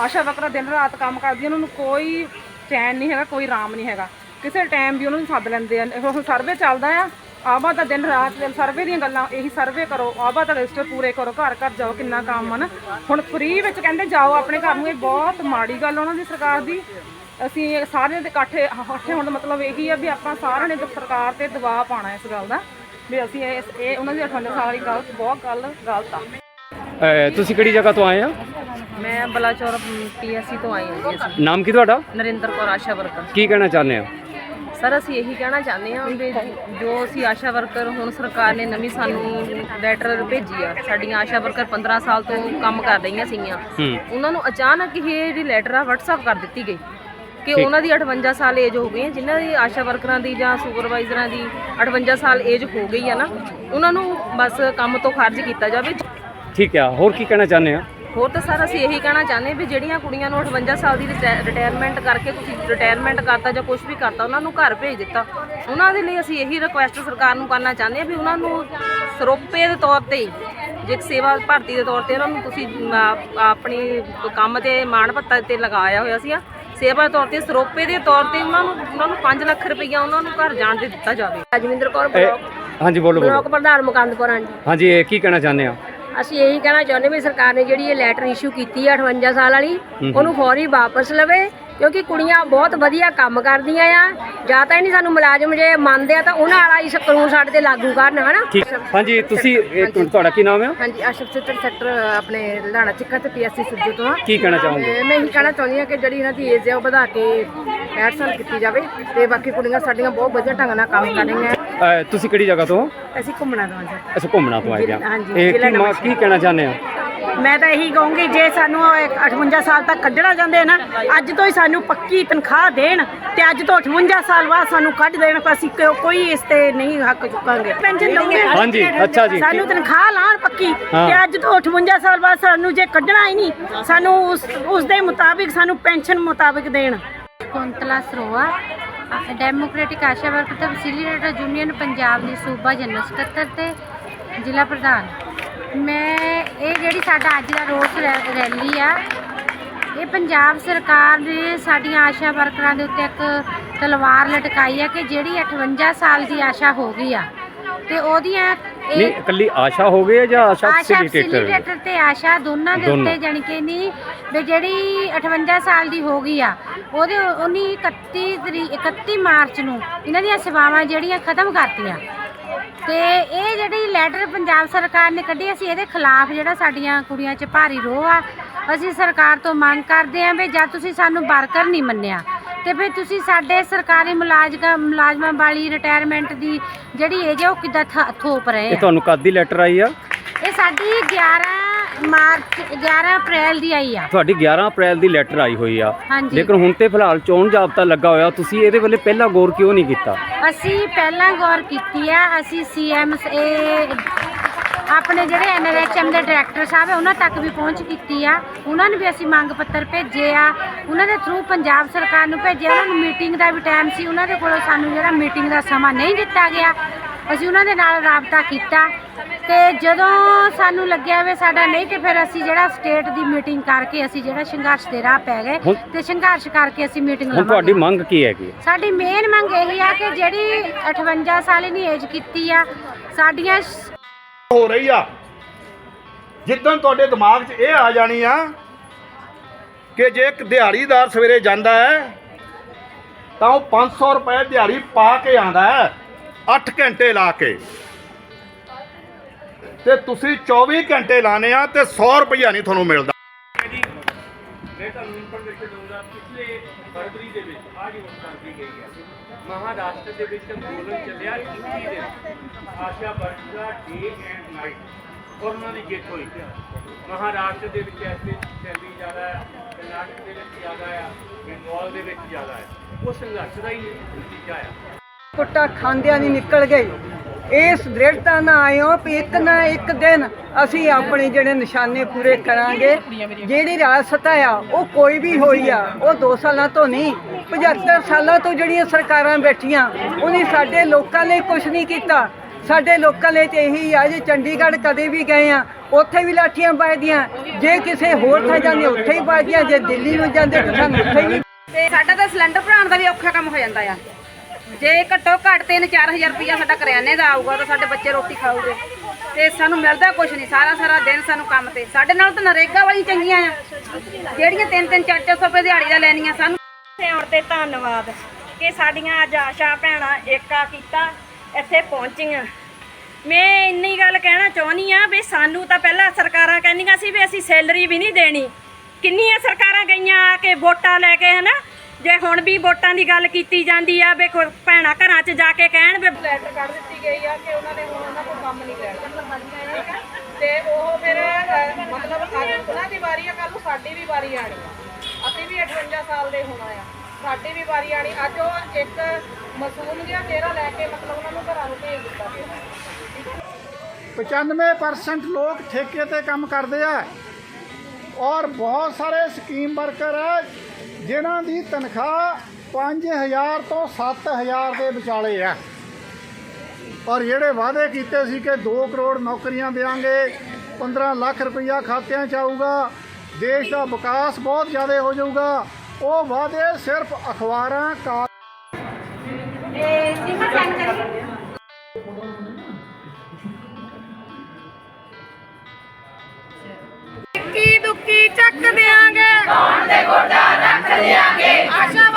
ਆਸ਼ਾ ਵਰਕਰਾਂ ਦਿਨ ਰਾਤ ਕੰਮ ਕਰਦੀ ਉਹਨਾਂ ਨੂੰ ਕੋਈ ਚੈਨ ਨਹੀਂ ਹੈਗਾ, ਕੋਈ ਆਰਾਮ ਨਹੀਂ ਹੈਗਾ। ਕਿਸੇ ਟਾਈਮ ਵੀ ਉਹਨਾਂ ਨੂੰ ਸੱਦ ਲੈਂਦੇ ਆ। ਹੁਣ ਸਰਵੇ ਚੱਲਦਾ ਆ ਆਬਾ ਦਾ ਦਿਨ ਰਾਤ ਸਰਵੇ ਦੀਆਂ ਗੱਲਾਂ, ਇਹੀ ਸਰਵੇ ਕਰੋ ਆਬਾ ਤਾਂ ਰਜਿਸਟਰ ਪੂਰੇ ਕਰੋ, ਘਰ ਘਰ ਜਾਓ, ਕਿੰਨਾ ਕੰਮ ਹਨ ਹੁਣ ਫ੍ਰੀ ਵਿੱਚ ਕਹਿੰਦੇ ਜਾਓ, ਆਪਣੇ ਘਰ ਨੂੰ, ਇਹ ਬਹੁਤ ਮਾੜੀ ਗੱਲ ਉਹਨਾਂ ਦੀ ਸਰਕਾਰ ਦੀ। ਅਸੀਂ ਸਾਰਿਆਂ ਦੇ ਇਕੱਠੇ ਇਕੱਠੇ ਹੋਣ ਦਾ ਮਤਲਬ ਇਹੀ ਆ ਵੀ ਆਪਾਂ ਸਾਰਿਆਂ ਨੇ ਸਰਕਾਰ ਤੇ ਦਬਾਅ ਪਾਉਣਾ ਇਸ ਗੱਲ ਦਾ, ਵੀ ਅਸੀਂ ਇਹ ਇਹ, ਉਹਨਾਂ ਦੀ 58 ਸਾਲ ਦੀ ਗੱਲ, ਬਹੁਤ ਗੱਲ, ਗਲਤ ਆ। ਤੁਸੀਂ ਕਿਹੜੀ ਜਗ੍ਹਾ ਤੋਂ ਆਏ ਆ? ਮੈਂ ਬਲਾਚੌਰ ਪੀਐਸਸੀ ਤੋਂ ਆਈ ਹਾਂ ਜੀ। ਅਸੀਂ ਨਾਮ ਕੀ ਤੁਹਾਡਾ? Narinder Kaur ASHA worker. ਕੀ ਕਹਿਣਾ ਚਾਹੁੰਦੇ ਆ ਸਰ ਅਸੀਂ ਇਹੀ ਕਹਿਣਾ ਚਾਹੁੰਦੇ ਹਾਂ ਵੀ ਜੋ ਅਸੀਂ ਆਸ਼ਾ ਵਰਕਰ ਹੁਣ ਸਰਕਾਰ ਨੇ ਨਵੀਂ ਸਾਨੂੰ ਲੈਟਰ ਭੇਜੀ ਆ ਸਾਡੀਆਂ ਆਸ਼ਾ ਵਰਕਰ 15 ਸਾਲ ਤੋਂ ਕੰਮ ਕਰ ਰਹੀਆਂ ਸੀਗੀਆਂ ਹੂੰ। ਉਹਨਾਂ ਨੂੰ ਅਚਾਨਕ ਹੀ ਇਹ ਜਿਹੜੀ ਲੈਟਰ ਆ WhatsApp ਕਰ ਦਿੱਤੀ ਗਈ ਕਿ ਉਹਨਾਂ ਦੀ 58 ਸਾਲ ਏਜ ਹੋ ਗਈ ਹੈ। ਜਿਨ੍ਹਾਂ ਦੀ ਆਸ਼ਾ ਵਰਕਰਾਂ ਦੀ ਜਾਂ ਸੁਪਰਵਾਈਜ਼ਰਾਂ ਦੀ 58 ਸਾਲ ਏਜ ਹੋ ਗਈ ਆ ਨਾ ਉਹਨਾਂ ਨੂੰ ਬਸ ਕੰਮ ਤੋਂ ਖਾਰਜ ਕੀਤਾ ਜਾਵੇ। ਠੀਕ ਆ ਹੋਰ ਕੀ ਕਹਿਣਾ ਚਾਹੁੰਦੇ ਆ ਹੋਰ ਤਾਂ ਸਰ ਅਸੀਂ ਇਹੀ ਕਹਿਣਾ ਚਾਹੁੰਦੇ ਵੀ ਜਿਹੜੀਆਂ ਕੁੜੀਆਂ ਨੂੰ 58 ਸਾਲ ਦੀ ਰਿਟਾਇਰਮੈਂਟ ਕਰਕੇ ਤੁਸੀਂ ਰਿਟਾਇਰਮੈਂਟ ਕਰਤਾ ਜਾਂ ਕੁਝ ਵੀ ਕਰਤਾ ਉਹਨਾਂ ਨੂੰ ਘਰ ਭੇਜ ਦਿੱਤਾ। ਉਹਨਾਂ ਦੇ ਲਈ ਅਸੀਂ ਇਹੀ ਰਿਕੁਐਸਟ ਸਰਕਾਰ ਨੂੰ ਕਰਨਾ ਚਾਹੁੰਦੇ ਹਾਂ ਵੀ ਉਹਨਾਂ ਨੂੰ ਸਰੋਪੇ ਦੇ ਤੌਰ ਤੇ ਜੇ ਸੇਵਾ ਭਰਤੀ ਦੇ ਤੌਰ ਤੇ ਉਹਨਾਂ ਨੂੰ ਤੁਸੀਂ ਆਪਣੀ ਕੰਮ ਤੇ ਮਾਣ ਭੱਤਾ ਤੇ ਲਗਾਇਆ ਹੋਇਆ ਸੀ ਸੇਵਾ ਦੇ ਤੌਰ ਤੇ ਸਰੋਪੇ ਦੇ ਤੌਰ ਤੇ ਉਹਨਾਂ ਨੂੰ ਉਹਨਾਂ ਨੂੰ 5 ਲੱਖ ਰੁਪਈਆ ਉਹਨਾਂ ਨੂੰ ਘਰ ਜਾਣ ਦੇ ਦਿੱਤਾ ਜਾਵੇ। ਰਾਜਵਿੰਦਰ ਕੌਰ ਇਹ- ਹਾਂਜੀ ਬੋਲੋ ਬੋਲੋ। ਬਲਾਕ ਪ੍ਰਧਾਨ ਮੁਕੰਦਪੁਰ ਹਾਂ ਜੀ ਹਾਂਜੀ ਇਹ ਕੀ ਕਹਿਣਾ ਚਾਹੁੰਦੇ ਆ ਅਸੀਂ ਇਹੀ ਕਹਿਣਾ ਚਾਹੁੰਦੇ ਵੀ ਸਰਕਾਰ ਨੇ ਜਿਹੜੀ ਇਹ ਲੈਟਰ ਇਸ਼ੂ ਕੀਤੀ ਹੈ 58 ਸਾਲ ਵਾਲੀ ਉਹਨੂੰ ਫੌਰੀ ਵਾਪਸ ਲਵੇ ਕਿਉਂਕਿ ਕੁੜੀਆਂ ਬਹੁਤ ਵਧੀਆ ਕੰਮ ਕਰਦੀਆਂ ਆ। ਜਾਂ ਤਾਂ ਇਹ ਨਹੀਂ ਸਾਨੂੰ ਮੁਲਾਜ਼ਮ ਜੇ ਮੰਨਦੇ ਆ ਤਾਂ ਉਹਨਾਂ ਵਾਲਾ ਇਸ ਕਾਨੂੰਨ ਸਾਡੇ ਤੇ ਲਾਗੂ ਕਰਨ ਹਨਾ? ਠੀਕ। ਹਾਂਜੀ ਤੁਸੀਂ ਤੁਹਾਡਾ ਕੀ ਨਾਮ ਆ? ਹਾਂਜੀ ਆਸ਼ਪ ਚਿੱਤਰ ਸੈਕਟਰ ਆਪਣੇ ਲੁਧਿਆਣਾ ਚੱਕਾ ਤੇ ਪੀਐਸਸੀ ਸੁਜੂ ਤੋਂ। ਕੀ ਕਹਿਣਾ ਚਾਹੋਗੇ? ਮੈਂ ਇਹੀ ਕਹਿਣਾ ਚਾਹੁੰਦੀ ਹਾਂ ਕਿ ਜਿਹੜੀ ਇਹਨਾਂ ਦੀ ਏਜ ਹੈ ਉਹ ਵਧਾ ਕੇ 65 ਸਾਲ ਕੀਤੀ ਜਾਵੇ ਤੇ ਬਾਕੀ ਕੁੜੀਆਂ ਸਾਡੀਆਂ ਬਹੁਤ ਵਧੀਆ ਢੰਗ ਨਾਲ ਕੰਮ ਕਰ ਰਹੀਆਂ। ਤੁਸੀਂ ਕਿਹੜੀ ਜਗ੍ਹਾ ਤੋਂ? ਅਸੀਂ ਘੁੰਮਣਾ ਤੋਂ ਜੀ। ਅੱਛਾ ਘੁੰਮਣਾ ਤੋਂ ਆਏ ਆ। ਹਾਂਜੀ, ਇਹ ਕੀ ਕੀ ਕਹਿਣਾ ਚਾਹੁੰਦੇ ਆ ਮੈਂ ਤਾਂ ਇਹੀ ਕਹੂੰਗੀ ਜੇ ਸਾਨੂੰ ਇਹ 58 ਸਾਲ ਤੱਕ ਕੱਢਣਾ ਚਾਹੁੰਦੇ ਨਾ ਅੱਜ ਤੋਂ ਹੀ ਸਾਨੂੰ ਪੱਕੀ ਤਨਖਾਹ ਦੇਣ ਤੇ ਅੱਜ ਤੋਂ 58 ਸਾਲ ਬਾਅਦ ਸਾਨੂੰ ਕੱਢ ਦੇਣ ਅਸੀਂ ਕੋਈ ਇਸ ਤੇ ਨਹੀਂ ਹੱਕ ਚੁੱਕਾਂਗੇ ਪੈਨਸ਼ਨ ਦਊਂਗੇ ਹਾਂਜੀ, ਅੱਛਾ ਜੀ। ਸਾਨੂੰ ਤਨਖਾਹ ਲਾਣ ਪੱਕੀ। ਤੇ ਅੱਜ ਤੋਂ 58 ਸਾਲ ਬਾਅਦ ਸਾਨੂੰ ਜੇ ਕੱਢਣਾ ਹੀ ਨਹੀਂ ਸਾਨੂੰ ਉਸ ਉਸ ਦੇ ਮੁਤਾਬਿਕ ਸਾਨੂੰ ਪੈਨਸ਼ਨ ਮੁਤਾਬਿਕ ਦੇਣ ਕੁੰਤਲਾ ਸਰੋਆ ਡੈਮੋਕ੍ਰੈਟਿਕ ਆਸ਼ਾ ਵਰਕਰ ਤੇ ਫੈਸਿਲੀਟੇਟਰ ਯੂਨੀਅਨ ਪੰਜਾਬ ਦੀ ਸੂਬਾ ਜਨਰਲ ਸਕੱਤਰ ਤੇ ਜ਼ਿਲ੍ਹਾ ਪ੍ਰਧਾਨ ਮੈਂ ਇਹ ਜਿਹੜੀ ਸਾਡਾ ਅੱਜ ਦਾ ਰੋਸ ਰੈਲੀ ਆ ਇਹ ਪੰਜਾਬ ਸਰਕਾਰ ਨੇ ਸਾਡੀਆਂ ਆਸ਼ਾ ਵਰਕਰਾਂ ਦੇ ਉੱਤੇ ਇੱਕ ਤਲਵਾਰ ਲਟਕਾਈ ਆ ਕਿ ਜਿਹੜੀ 58 ਸਾਲ ਦੀ ਆਸ਼ਾ ਹੋ ਗਈ ਆ। ਤੇ ਉਹਦੀਆਂ ਨਹੀਂ ਇਕੱਲੀ ਆਸ਼ਾ ਹੋ ਗਈ ਹੈ ਜਾਂ ਆਸ਼ਾ ਫੈਸਿਲੀਟੇਟਰ ਤੇ ਆਸ਼ਾ ਦੋਨਾਂ ਦੇ। ਉੱਤੇ ਜਾਣੀ ਕਿ ਨਹੀਂ ਵੀ ਜਿਹੜੀ 58 ਸਾਲ ਦੀ ਹੋ ਗਈ ਆ ਉਹਦੇ ਉਹਨੀ 31 ਤਰੀਕ 31 ਮਾਰਚ ਨੂੰ ਇਹਨਾਂ ਦੀਆਂ ਸੇਵਾਵਾਂ ਜਿਹੜੀਆਂ ਖਤਮ ਕਰਤੀਆਂ। ਤੇ ਇਹ ਜਿਹੜੀ ਲੈਟਰ ਪੰਜਾਬ ਸਰਕਾਰ ਨੇ ਕੱਢੀ ਅਸੀਂ ਇਹਦੇ ਖਿਲਾਫ ਜਿਹੜਾ ਸਾਡੀਆਂ ਕੁੜੀਆਂ 'ਚ ਭਾਰੀ ਰੋਹ ਆ ਅਸੀਂ ਸਰਕਾਰ ਤੋਂ ਮੰਗ ਕਰਦੇ ਆਂ ਵੀ ਜਦ ਤੁਸੀਂ ਸਾਨੂੰ ਵਰਕਰ ਨਹੀਂ ਮੰਨਿਆ ਤੇ ਫਿਰ ਤੁਸੀਂ ਸਾਡੇ ਸਰਕਾਰੀ ਮੁਲਾਜ਼ਮਾਂ ਮੁਲਾਜ਼ਮਾਂ ਵਾਲੀ ਰਿਟਾਇਰਮੈਂਟ ਦੀ ਜਿਹੜੀ ਏਜ ਹੈ ਉਹ ਕਿੱਦਾਂ ਥੋਪ ਰਹੇ ਇਹ ਆ ਤੁਹਾਨੂੰ ਕਦ ਦੀ ਲੈਟਰ ਆਈ ਆ? ਇਹ ਸਾਡੀ 11 ਮਾਰਚ 11 ਅਪ੍ਰੈਲ ਦੀ ਆਈ ਆ। ਤੁਹਾਡੀ 11 ਅਪ੍ਰੈਲ ਦੀ ਲੈਟਰ ਆਈ ਹੋਈ ਆ। ਹਾਂਜੀ। ਲੇਕਿਨ ਹੁਣ ਤੇ ਫਿਲਹਾਲ ਚੋਣ ਜਾਬਤਾ ਲੱਗਾ ਹੋਇਆ ਤੁਸੀਂ ਇਹਦੇ ਵੱਲੇ ਪਹਿਲਾਂ ਗੌਰ ਕਿਉਂ ਨਹੀਂ ਕੀਤਾ? ਅਸੀਂ ਪਹਿਲਾਂ ਗੌਰ ਕੀਤੀ ਆ ਅਸੀਂ ਸੀਐਮ ਆਪਣੇ ਜਿਹੜੇ ਐਨਐਚਐਮ ਦੇ ਡਾਇਰੈਕਟਰ ਸਾਹਿਬ ਹੈ ਉਹਨਾਂ ਤੱਕ ਵੀ ਪਹੁੰਚ ਕੀਤੀ ਆ। ਉਹਨਾਂ ਨੂੰ ਵੀ ਅਸੀਂ ਮੰਗ ਪੱਤਰ ਭੇਜੇ ਆ। ਉਹਨਾਂ ਦੇ ਥਰੂ ਪੰਜਾਬ ਸਰਕਾਰ ਨੂੰ ਭੇਜਿਆ ਉਹਨਾਂ ਨੂੰ ਮੀਟਿੰਗ ਦਾ ਵੀ ਟਾਈਮ ਸੀ। ਉਹਨਾਂ ਦੇ ਕੋਲੋਂ ਸਾਨੂੰ ਜਿਹੜਾ ਮੀਟਿੰਗ ਦਾ ਸਮਾਂ ਨਹੀਂ ਦਿੱਤਾ ਗਿਆ। ਅਸੀਂ ਉਹਨਾਂ ਦੇ ਨਾਲ ਰਾਬਤਾ ਕੀਤਾ ਤੇ ਜਦੋਂ ਸਾਨੂੰ ਲੱਗਿਆ ਵੀ ਸਾਡਾ ਨਹੀਂ ਤੇ ਫਿਰ ਅਸੀਂ ਜਿਹੜਾ ਸਟੇਟ ਦੀ ਮੀਟਿੰਗ ਕਰਕੇ ਅਸੀਂ ਜਿਹੜਾ ਸੰਘਰਸ਼ ਦੇ ਰਾਹ ਪੈ ਗਏ ਹੁਣ- ਤੇ ਸੰਘਰਸ਼ ਕਰਕੇ ਅਸੀਂ ਮੀਟਿੰਗ ਹੁਣ ਤੁਹਾਡੀ ਲਵਾਂਗੇ। ਮੰਗ ਕੀ ਹੈਗੀ? ਸਾਡੀ ਮੇਨ ਮੰਗ ਇਹੀ ਆ ਕਿ ਜਿਹੜੀ 58 ਸਾਲ ਦੀ ਏਜ ਕੀਤੀ ਆ ਸਾਡੀਆਂ ਸ- ਹੋ ਰਹੀ ਆ। ਜਿੱਦਣ ਤੁਹਾਡੇ ਦਿਮਾਗ 'ਚ ਇਹ ਆ ਜਾਣੀ ਆ ਕਿ ਜੇ ਇੱਕ ਦਿਹਾੜੀਦਾਰ ਸਵੇਰੇ ਜਾਂਦਾ ਹੈ ਤਾਂ ਉਹ 500 ਰੁਪਏ ਦਿਹਾੜੀ ਪਾ ਕੇ ਆਂਦਾ ਹੈ। 8 ਘੰਟੇ ਲਾ ਕੇ। ਤੇ ਤੁਸੀਂ 24 ਘੰਟੇ ਲਾਣੇ ਆ ਤੇ 100 ਰੁਪਇਆ ਨਹੀਂ ਤੁਹਾਨੂੰ ਮਿਲਦਾ। ਮੈਂ ਤੁਹਾਨੂੰ ਇਨਫੋਰਮੇਸ਼ਨ ਦਊਂਗਾ ਪਿਛਲੇ ਫਰਵਰੀ ਦੇ ਵਿੱਚ ਆਹ ਜੋ ਕੀਤੀ ਗਈ। ਹੈ ਮਹਾਰਾਸ਼ਟਰ ਦੇ ਵਿੱਚ ਅੰਦੋਲਨ ਚੱਲਿਆ 21 ਦਿਨ ASHA worker day and night ਔਰ ਉਹਨਾਂ ਦੀ ਜਿੱਤ ਹੋਈ ਮਹਾਰਾਸ਼ਟਰ ਦੇ ਵਿੱਚ ਐਸਪੀ ਦਿੱਲੀ ਜ਼ਿਆਦਾ ਹੈ, ਕਰਨਾਟਕ ਦੇ ਵਿੱਚ ਜ਼ਿਆਦਾ ਹੈ, ਬੰਗਾਲ ਦੇ ਵਿੱਚ ਜ਼ਿਆਦਾ ਹੈ। ਉਹ ਸੰਘਰਸ਼ ਦਾ ਹੀ ਨਤੀਜਾ ਹੈ ਕੁੱਟਾ ਖਾਂਦਿਆਂ ਨਹੀਂ ਨਿਕਲ ਗਏ ਇਸ ਦ੍ਰਿੜਤਾ ਨਾਲ ਆਏ ਵੀ ਇੱਕ ਨਾ ਇੱਕ ਦਿਨ ਅਸੀਂ ਆਪਣੇ ਜਿਹੜੇ ਨਿਸ਼ਾਨੇ ਪੂਰੇ ਕਰਾਂਗੇ। ਜਿਹੜੀ ਰਿਆਸਤ ਆ, ਉਹ ਕੋਈ ਵੀ ਹੋਈ ਆ, ਉਹ 2 ਸਾਲਾਂ ਤੋਂ ਨਹੀਂ 75 ਸਾਲਾਂ ਤੋਂ ਜਿਹੜੀਆਂ ਸਰਕਾਰਾਂ ਬੈਠੀਆਂ, ਉਹਨੇ ਸਾਡੇ ਲੋਕਾਂ ਲਈ ਕੁਝ ਨਹੀਂ ਕੀਤਾ। ਸਾਡੇ ਲੋਕਾਂ ਲਈ ਤੇ ਇਹੀ ਆ ਜੇ, ਚੰਡੀਗੜ੍ਹ ਕਦੇ ਵੀ ਗਏ ਆ, ਉੱਥੇ ਵੀ ਲਾਠੀਆਂ ਵੱਜਦੀਆਂ। ਜੇ ਕਿਸੇ ਹੋਰ ਥਾਂ ਜਾਂਦੇ, ਉੱਥੇ ਹੀ ਵੱਜਦੀਆਂ, ਜੇ ਦਿੱਲੀ ਨੂੰ ਜਾਂਦੇ, ਤਾਂ ਸਾਨੂੰ ਉੱਥੇ ਵੀ ਤੇ ਸਾਡਾ ਤਾਂ ਸਿਲੰਡਰ ਭਰਾਉਣ ਦਾ ਵੀ ਔਖਾ ਕੰਮ ਹੋ ਜਾਂਦਾ ਆ। ਜੇ ਘੱਟੋ ਘੱਟ 3-4000 ਰੁਪਇਆ ਸਾਡਾ ਕਰਿਆਨੇ ਦਾ ਆਊਗਾ ਤਾਂ ਸਾਡੇ ਬੱਚੇ ਰੋਟੀ ਖਾਊਗੇ। ਤੇ ਸਾਨੂੰ ਮਿਲਦਾ ਕੁਝ ਨਹੀਂ, ਸਾਰਾ ਸਾਰਾ ਦਿਨ ਸਾਨੂੰ ਕੰਮ ਤੇ। ਸਾਡੇ ਨਾਲ ਤਾਂ ਨਰੇਗਾ ਵਾਲੀ ਚੰਗੀਆਂ ਆ। ਜਿਹੜੀਆਂ 3-3 4-400 ਰੁਪਏ ਦਿਹਾੜੀ ਦਾ ਲੈਣੀਆਂ ਸਾਨੂੰ। ਆਉਣ ਤੇ ਧੰਨਵਾਦ ਕਿ ਸਾਡੀਆਂ ਅੱਜ ਆਸ਼ਾ ਭੈਣਾਂ ਏਕਾ ਕੀਤਾ, ਇੱਥੇ ਪਹੁੰਚੀਆਂ। ਮੈਂ ਇੰਨੀ ਗੱਲ ਕਹਿਣਾ ਚਾਹੁੰਦੀ ਆ ਵੀ ਸਾਨੂੰ ਤਾਂ ਪਹਿਲਾਂ ਸਰਕਾਰਾਂ ਕਹਿੰਦੀਆਂ ਸੀ ਵੀ ਅਸੀਂ ਸੈਲਰੀ ਵੀ ਨਹੀਂ ਦੇਣੀ। ਕਿੰਨੀਆਂ ਸਰਕਾਰਾਂ ਗਈਆਂ ਆ ਕੇ ਵੋਟਾਂ ਲੈ ਕੇ ਹਨਾ ਜੇ ਹੁਣ ਵੀ ਵੋਟਾਂ ਦੀ ਗੱਲ ਕੀਤੀ ਜਾਂਦੀ ਆ ਵੇਖੋ ਭੈਣਾਂ ਘਰਾਂ 'ਚ ਜਾ ਕੇ ਕਹਿਣ ਵੀ ਲੈਟਰ ਕੱਢ ਦਿੱਤੀ ਗਈ ਆ ਕਿ ਉਹਨਾਂ ਨੇ ਹੁਣ ਉਹਨਾਂ ਕੋਲ ਕੰਮ ਨਹੀਂ ਲੈਣਾ। ਤੇ ਉਹ ਫਿਰ ਮਤਲਬ ਅੱਜ ਉਹਨਾਂ ਦੀ ਵਾਰੀ ਆ ਕੱਲ ਨੂੰ ਸਾਡੀ ਵੀ ਵਾਰੀ ਆਣੀ ਆ। ਅਸੀਂ ਵੀ 58 ਸਾਲ ਦੇ ਹੋਣਾ ਆ। ਸਾਡੀ ਵੀ ਵਾਰੀ ਆਣੀ ਅੱਜ ਉਹ ਇੱਕ ਮਾਸੂਮ ਜਿਹਾ ਚਿਹਰਾ ਲੈ ਕੇ ਮਤਲਬ ਉਹਨਾਂ ਨੂੰ ਘਰਾਂ ਨੂੰ ਭੇਜ ਦਿੱਤਾ ਗਿਆ 95% ਲੋਕ ਠੇਕੇ ਤੇ ਕੰਮ ਕਰਦੇ ਆ। ਔਰ ਬਹੁਤ ਸਾਰੇ ਸਕੀਮ ਵਰਕਰ ਆ ਜਿਨ੍ਹਾਂ ਦੀ ਤਨਖਾਹ 5000 ਤੋਂ 7000 ਦੇ ਵਿਚਾਲੇ ਆ ਔਰ ਜਿਹੜੇ ਵਾਅਦੇ ਕੀਤੇ ਸੀ ਕਿ 2 ਕਰੋੜ ਨੌਕਰੀਆਂ ਦੇਵਾਂਗੇ 15 ਲੱਖ ਰੁਪਈਆ ਖਾਤਿਆਂ 'ਚ ਆਊਗਾ ਦੇਸ਼ ਦਾ ਵਿਕਾਸ ਬਹੁਤ ਜ਼ਿਆਦਾ ਹੋ ਜਾਊਗਾ ਉਹ ਵਾਅਦੇ ਸਿਰਫ ਅਖਬਾਰਾਂ ਕਾ ਇੱਕੀ ਦੁੱਕੀ ਚੱਕ ਦਿਆਂਗੇ। ਕੌਣ ਦੇ ਗੋਡਾ ਚੱਲਿਆਂਗੇ ਆਸ਼ਾ